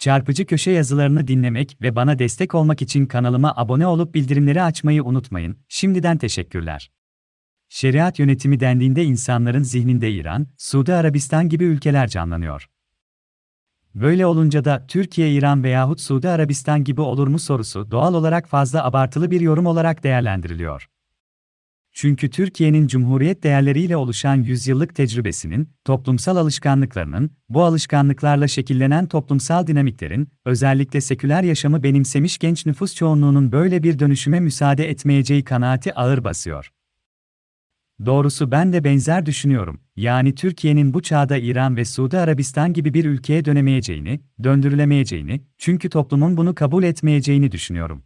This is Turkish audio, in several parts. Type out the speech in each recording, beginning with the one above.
Çarpıcı köşe yazılarını dinlemek ve bana destek olmak için kanalıma abone olup bildirimleri açmayı unutmayın. Şimdiden teşekkürler. Şeriat yönetimi dendiğinde insanların zihninde İran, Suudi Arabistan gibi ülkeler canlanıyor. Böyle olunca da Türkiye, İran veyahut Suudi Arabistan gibi olur mu sorusu doğal olarak fazla abartılı bir yorum olarak değerlendiriliyor. Çünkü Türkiye'nin cumhuriyet değerleriyle oluşan yüzyıllık tecrübesinin, toplumsal alışkanlıklarının, bu alışkanlıklarla şekillenen toplumsal dinamiklerin, özellikle seküler yaşamı benimsemiş genç nüfus çoğunluğunun böyle bir dönüşüme müsaade etmeyeceği kanaati ağır basıyor. Doğrusu ben de benzer düşünüyorum. Yani Türkiye'nin bu çağda İran ve Suudi Arabistan gibi bir ülkeye dönemeyeceğini, döndürülemeyeceğini, çünkü toplumun bunu kabul etmeyeceğini düşünüyorum.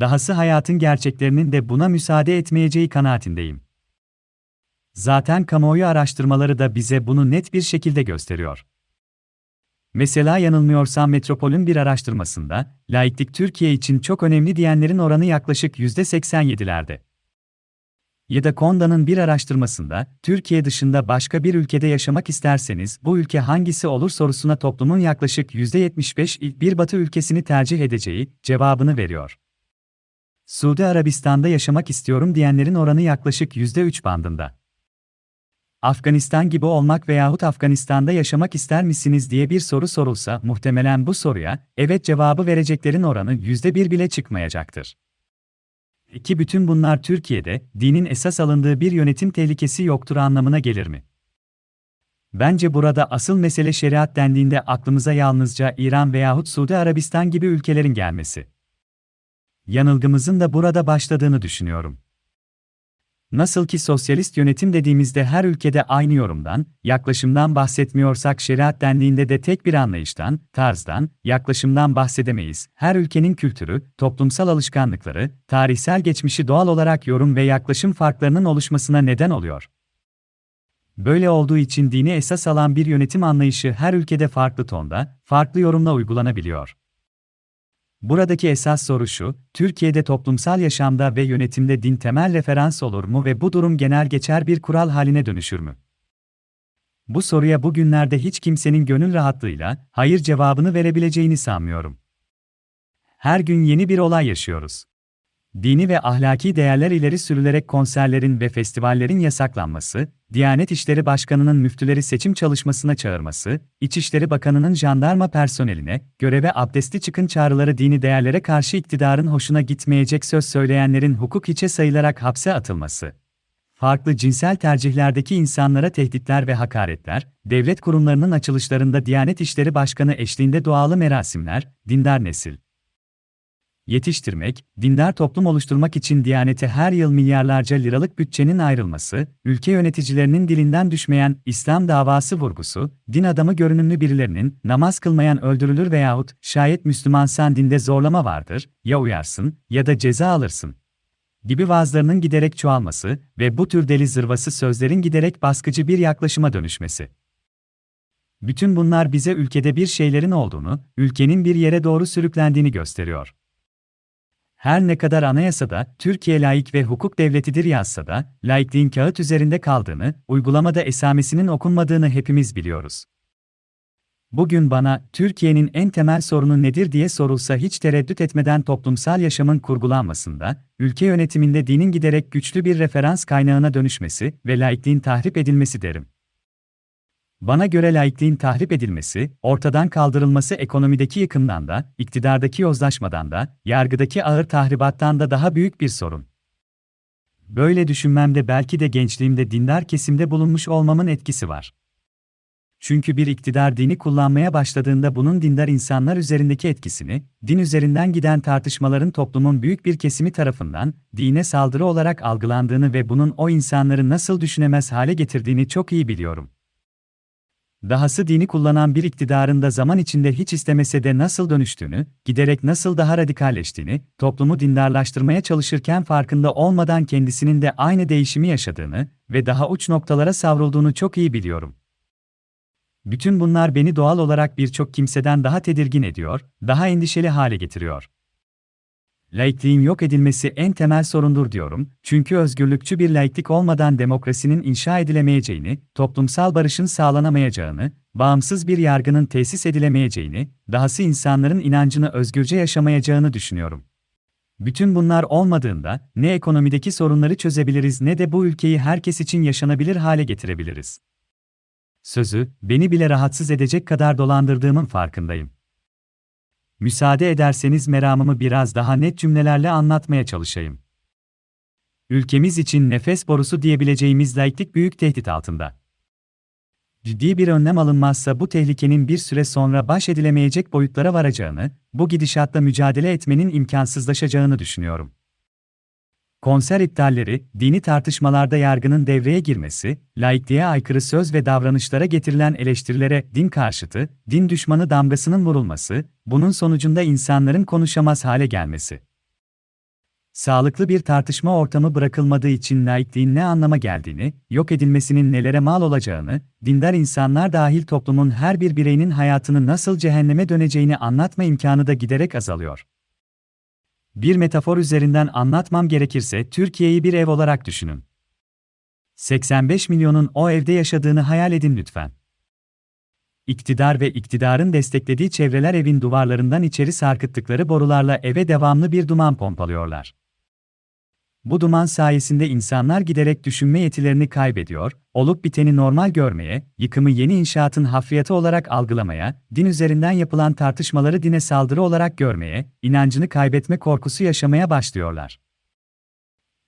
Dahası hayatın gerçeklerinin de buna müsaade etmeyeceği kanaatindeyim. Zaten kamuoyu araştırmaları da bize bunu net bir şekilde gösteriyor. Mesela yanılmıyorsam Metropol'ün bir araştırmasında, laiklik Türkiye için çok önemli diyenlerin oranı yaklaşık %87'lerde. Ya da Konda'nın bir araştırmasında, Türkiye dışında başka bir ülkede yaşamak isterseniz bu ülke hangisi olur sorusuna toplumun yaklaşık %75 bir batı ülkesini tercih edeceği cevabını veriyor. Suudi Arabistan'da yaşamak istiyorum diyenlerin oranı yaklaşık %3 bandında. Afganistan gibi olmak veyahut Afganistan'da yaşamak ister misiniz diye bir soru sorulsa muhtemelen bu soruya evet cevabı vereceklerin oranı %1 bile çıkmayacaktır. İki bütün bunlar Türkiye'de dinin esas alındığı bir yönetim tehlikesi yoktur anlamına gelir mi? Bence burada asıl mesele şeriat dendiğinde aklımıza yalnızca İran veyahut Suudi Arabistan gibi ülkelerin gelmesi yanılgımızın da burada başladığını düşünüyorum. Nasıl ki sosyalist yönetim dediğimizde her ülkede aynı yorumdan, yaklaşımdan bahsetmiyorsak şeriat dendiğinde de tek bir anlayıştan, tarzdan, yaklaşımdan bahsedemeyiz. Her ülkenin kültürü, toplumsal alışkanlıkları, tarihsel geçmişi doğal olarak yorum ve yaklaşım farklarının oluşmasına neden oluyor. Böyle olduğu için dini esas alan bir yönetim anlayışı her ülkede farklı tonda, farklı yorumla uygulanabiliyor. Buradaki esas soru şu, Türkiye'de toplumsal yaşamda ve yönetimde din temel referans olur mu ve bu durum genel geçer bir kural haline dönüşür mü? Bu soruya bugünlerde hiç kimsenin gönül rahatlığıyla hayır cevabını verebileceğini sanmıyorum. Her gün yeni bir olay yaşıyoruz. Dini ve ahlaki değerler ileri sürülerek konserlerin ve festivallerin yasaklanması, Diyanet İşleri Başkanı'nın müftüleri seçim çalışmasına çağırması, İçişleri Bakanı'nın jandarma personeline, göreve abdesti çıkın çağrıları dini değerlere karşı iktidarın hoşuna gitmeyecek söz söyleyenlerin hukuk içe sayılarak hapse atılması, farklı cinsel tercihlerdeki insanlara tehditler ve hakaretler, devlet kurumlarının açılışlarında Diyanet İşleri Başkanı eşliğinde dualı merasimler, dindar nesil, yetiştirmek, dindar toplum oluşturmak için Diyanete her yıl milyarlarca liralık bütçenin ayrılması, ülke yöneticilerinin dilinden düşmeyen İslam davası vurgusu, din adamı görünümlü birilerinin namaz kılmayan öldürülür veyahut şayet Müslümansan dinde zorlama vardır, ya uyarsın ya da ceza alırsın gibi vaazlarının giderek çoğalması ve bu tür deli zırvası sözlerin giderek baskıcı bir yaklaşıma dönüşmesi. Bütün bunlar bize ülkede bir şeylerin olduğunu, ülkenin bir yere doğru sürüklendiğini gösteriyor. Her ne kadar anayasada Türkiye laik ve hukuk devletidir yazsa da, laikliğin kağıt üzerinde kaldığını, uygulamada esamesinin okunmadığını hepimiz biliyoruz. Bugün bana Türkiye'nin en temel sorunu nedir diye sorulsa hiç tereddüt etmeden toplumsal yaşamın kurgulanmasında, ülke yönetiminde dinin giderek güçlü bir referans kaynağına dönüşmesi ve laikliğin tahrip edilmesi derim. Bana göre laikliğin tahrip edilmesi, ortadan kaldırılması ekonomideki yıkımdan da, iktidardaki yozlaşmadan da, yargıdaki ağır tahribattan da daha büyük bir sorun. Böyle düşünmemde belki de gençliğimde dindar kesimde bulunmuş olmamın etkisi var. Çünkü bir iktidar dini kullanmaya başladığında bunun dindar insanlar üzerindeki etkisini, din üzerinden giden tartışmaların toplumun büyük bir kesimi tarafından dine saldırı olarak algılandığını ve bunun o insanları nasıl düşünemez hale getirdiğini çok iyi biliyorum. Dahası dini kullanan bir iktidarın da zaman içinde hiç istemese de nasıl dönüştüğünü, giderek nasıl daha radikalleştiğini, toplumu dindarlaştırmaya çalışırken farkında olmadan kendisinin de aynı değişimi yaşadığını ve daha uç noktalara savrulduğunu çok iyi biliyorum. Bütün bunlar beni doğal olarak birçok kimseden daha tedirgin ediyor, daha endişeli hale getiriyor. Laikliğin yok edilmesi en temel sorundur diyorum, çünkü özgürlükçü bir laiklik olmadan demokrasinin inşa edilemeyeceğini, toplumsal barışın sağlanamayacağını, bağımsız bir yargının tesis edilemeyeceğini, dahası insanların inancını özgürce yaşamayacağını düşünüyorum. Bütün bunlar olmadığında ne ekonomideki sorunları çözebiliriz ne de bu ülkeyi herkes için yaşanabilir hale getirebiliriz. Sözü, beni bile rahatsız edecek kadar dolandırdığımın farkındayım. Müsaade ederseniz meramımı biraz daha net cümlelerle anlatmaya çalışayım. Ülkemiz için nefes borusu diyebileceğimiz laiklik büyük tehdit altında. Ciddi bir önlem alınmazsa bu tehlikenin bir süre sonra baş edilemeyecek boyutlara varacağını, bu gidişatla mücadele etmenin imkansızlaşacağını düşünüyorum. Konser iptalleri, dini tartışmalarda yargının devreye girmesi, laikliğe aykırı söz ve davranışlara getirilen eleştirilere din karşıtı, din düşmanı damgasının vurulması, bunun sonucunda insanların konuşamaz hale gelmesi. Sağlıklı bir tartışma ortamı bırakılmadığı için laikliğin ne anlama geldiğini, yok edilmesinin nelere mal olacağını, dindar insanlar dahil toplumun her bir bireyinin hayatını nasıl cehenneme döneceğini anlatma imkanı da giderek azalıyor. Bir metafor üzerinden anlatmam gerekirse Türkiye'yi bir ev olarak düşünün. 85 milyonun o evde yaşadığını hayal edin lütfen. İktidar ve iktidarın desteklediği çevreler evin duvarlarından içeri sarkıttıkları borularla eve devamlı bir duman pompalıyorlar. Bu duman sayesinde insanlar giderek düşünme yetilerini kaybediyor, olup biteni normal görmeye, yıkımı yeni inşaatın hafriyatı olarak algılamaya, din üzerinden yapılan tartışmaları dine saldırı olarak görmeye, inancını kaybetme korkusu yaşamaya başlıyorlar.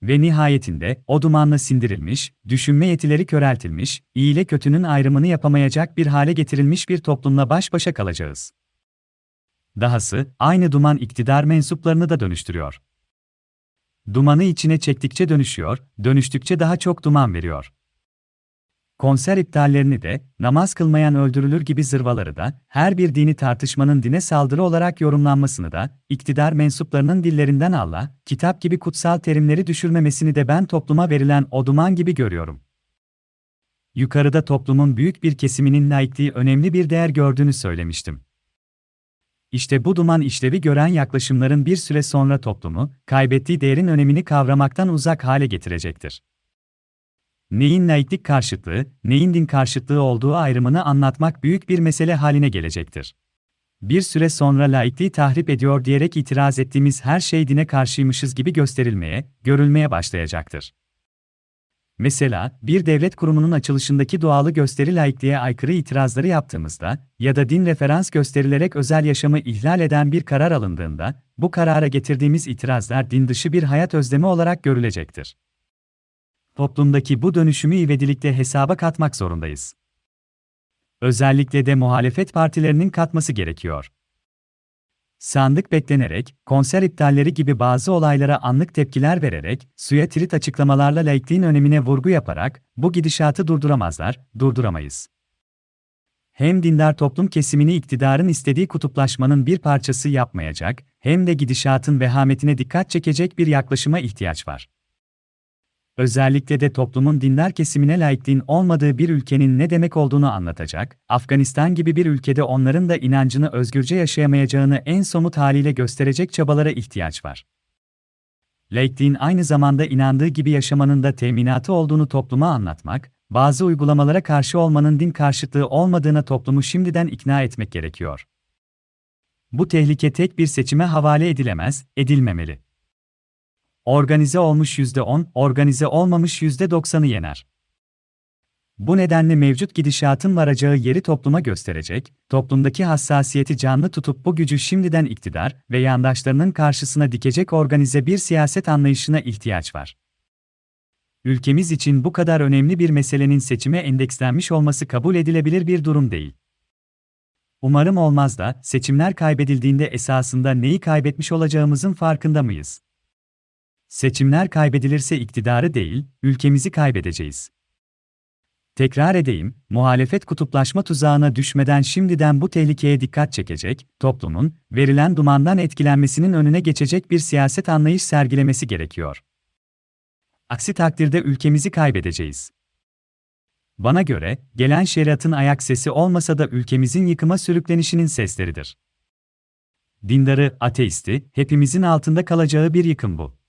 Ve nihayetinde, o dumanla sindirilmiş, düşünme yetileri köreltilmiş, iyi ile kötünün ayrımını yapamayacak bir hale getirilmiş bir toplumla baş başa kalacağız. Dahası, aynı duman iktidar mensuplarını da dönüştürüyor. Dumanı içine çektikçe dönüşüyor, dönüştükçe daha çok duman veriyor. Konser iptallerini de, namaz kılmayan öldürülür gibi zırvaları da, her bir dini tartışmanın dine saldırı olarak yorumlanmasını da, iktidar mensuplarının dillerinden Allah, kitap gibi kutsal terimleri düşürmemesini de ben topluma verilen o duman gibi görüyorum. Yukarıda toplumun büyük bir kesiminin laikliği önemli bir değer gördüğünü söylemiştim. İşte bu duman işlevi gören yaklaşımların bir süre sonra toplumu, kaybettiği değerin önemini kavramaktan uzak hale getirecektir. Neyin laiklik karşıtlığı, neyin din karşıtlığı olduğu ayrımını anlatmak büyük bir mesele haline gelecektir. Bir süre sonra laikliği tahrip ediyor diyerek itiraz ettiğimiz her şey dine karşıymışız gibi gösterilmeye, görülmeye başlayacaktır. Mesela, bir devlet kurumunun açılışındaki doğalı gösteri laikliğe aykırı itirazları yaptığımızda ya da din referans gösterilerek özel yaşamı ihlal eden bir karar alındığında, bu karara getirdiğimiz itirazlar din dışı bir hayat özlemi olarak görülecektir. Toplumdaki bu dönüşümü ivedilikle hesaba katmak zorundayız. Özellikle de muhalefet partilerinin katması gerekiyor. Sandık beklenerek, konser iptalleri gibi bazı olaylara anlık tepkiler vererek, suya trit açıklamalarla laikliğin önemine vurgu yaparak, bu gidişatı durduramazlar, durduramayız. Hem dindar toplum kesimini iktidarın istediği kutuplaşmanın bir parçası yapmayacak, hem de gidişatın vehametine dikkat çekecek bir yaklaşıma ihtiyaç var. Özellikle de toplumun dindar kesimine laikliğin olmadığı bir ülkenin ne demek olduğunu anlatacak, Afganistan gibi bir ülkede onların da inancını özgürce yaşayamayacağını en somut haliyle gösterecek çabalara ihtiyaç var. Laikliğin aynı zamanda inandığı gibi yaşamanın da teminatı olduğunu topluma anlatmak, bazı uygulamalara karşı olmanın din karşıtlığı olmadığına toplumu şimdiden ikna etmek gerekiyor. Bu tehlike tek bir seçime havale edilemez, edilmemeli. Organize olmuş %10, organize olmamış %90'ı yener. Bu nedenle mevcut gidişatın varacağı yeri topluma gösterecek, toplumdaki hassasiyeti canlı tutup bu gücü şimdiden iktidar ve yandaşlarının karşısına dikecek organize bir siyaset anlayışına ihtiyaç var. Ülkemiz için bu kadar önemli bir meselenin seçime endekslenmiş olması kabul edilebilir bir durum değil. Umarım olmaz da seçimler kaybedildiğinde esasında neyi kaybetmiş olacağımızın farkında mıyız? Seçimler kaybedilirse iktidarı değil, ülkemizi kaybedeceğiz. Tekrar edeyim, muhalefet kutuplaşma tuzağına düşmeden şimdiden bu tehlikeye dikkat çekecek, toplumun, verilen dumandan etkilenmesinin önüne geçecek bir siyaset anlayış sergilemesi gerekiyor. Aksi takdirde ülkemizi kaybedeceğiz. Bana göre, gelen şeriatın ayak sesi olmasa da ülkemizin yıkıma sürüklenişinin sesleridir. dindarı, ateisti, hepimizin altında kalacağı bir yıkım bu.